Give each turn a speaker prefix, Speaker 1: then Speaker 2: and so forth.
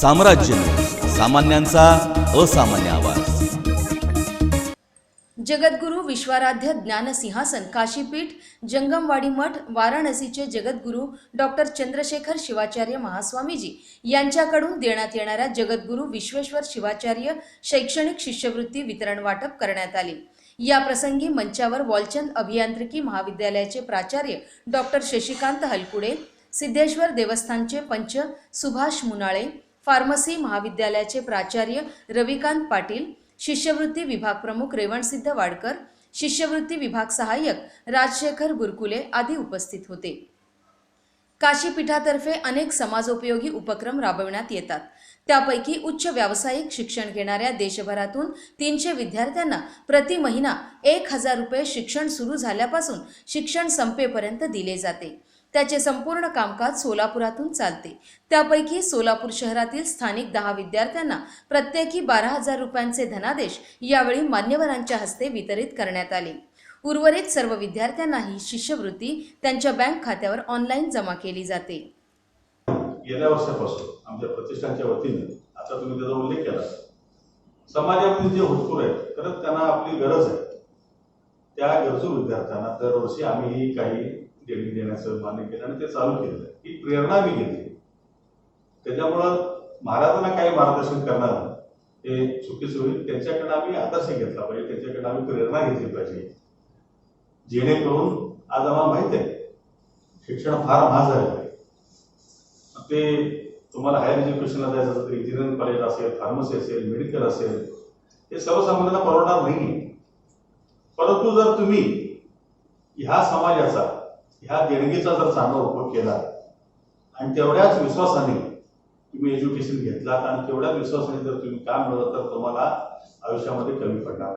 Speaker 1: साम्राज्य सामान्यांचा असामान्य आवाज.
Speaker 2: जगद्गुरू विश्वाराध्य ज्ञानसिंहासन काशीपीठ जंगमवाडी मठ वाराणसीचे जगद्गुरू डॉक्टर चंद्रशेखर शिवाचार्य महास्वामीजी यांच्याकडून देण्यात येणाऱ्या जगद्गुरू विश्वेश्वर शिवाचार्य शैक्षणिक शिष्यवृत्ती वितरण वाटप करण्यात आले. या प्रसंगी मंचावर वॉलचंद अभियांत्रिकी महाविद्यालयाचे प्राचार्य डॉक्टर शशिकांत हलकुडे सिद्धेश्वर देवस्थानचे पंच सुभाष मुनाळे फार्मसी महाविद्यालयाचे प्राचार्य रविकांत पाटील शिष्यवृत्ती विभाग प्रमुख रेवणसिद्ध वाडकर शिष्यवृत्ती विभाग सहाय्यक राजशेखर गुरकुले आदी उपस्थित होते. काशीपीठातर्फे अनेक समाजोपयोगी उपक्रम राबविण्यात येतात. त्यापैकी उच्च व्यावसायिक शिक्षण घेणाऱ्या देशभरातून तीनशे विद्यार्थ्यांना प्रति महिना एक हजार रुपये शिक्षण सुरू झाल्यापासून शिक्षण संपेपर्यंत दिले जाते. त्याचे संपूर्ण कामकाज सोलापुरातून चालते. त्यापैकी सोलापूर शहरातील स्थानिक दहा विद्यार्थ्यांना प्रत्येकी बारा हजार रुपयांचे धनादेश यावेळी मान्यवरांच्या हस्ते वितरित करण्यात आले. उर्वरित सर्व विद्यार्थ्यांना ही शिष्यवृत्ती त्यांच्या बँक खात्यावर ऑनलाईन जमा केली जाते.
Speaker 3: गेल्या वर्षापासून आमच्या प्रतिष्ठानच्या वतीने आता तुम्ही त्याचा उल्लेख केला. समाजामध्ये जे हुजपूर आहेत खरंच त्यांना आपली गरज आहे. त्या गरजू विद्यार्थ्यांना दरवर्षी आम्ही काही देणगी देण्याचं मान्य केलं आणि ते चालू केलं. ही प्रेरणा मी घेतली. त्याच्यामुळं महाराजांना काही मार्गदर्शन करणार हे चुकीचं होईल. त्यांच्याकडनं आम्ही आदर्श घेतला पाहिजे. त्यांच्याकडनं आम्ही प्रेरणा घेतली पाहिजे. जेणेकरून आज आम्हाला माहीत आहे शिक्षण फार महाग झालेलं आहे. ते तुम्हाला हायर एज्युकेशनला जायचं असेल तर इंजिनिअरिंग कॉलेज असेल फार्मसी असेल मेडिकल असेल हे सर्वसामान्यांना परवडणार नाही परंतु जर तुम्ही ह्या समाजाचा ह्या देणगीचा जर चांगला उपयोग केला आणि तेवढ्याच विश्वासाने तुम्ही एज्युकेशन घेतलात आणि तेवढ्याच विश्वासाने जर तुम्ही काम मिळवलं तर तुम्हाला आयुष्यामध्ये कमी पडणार.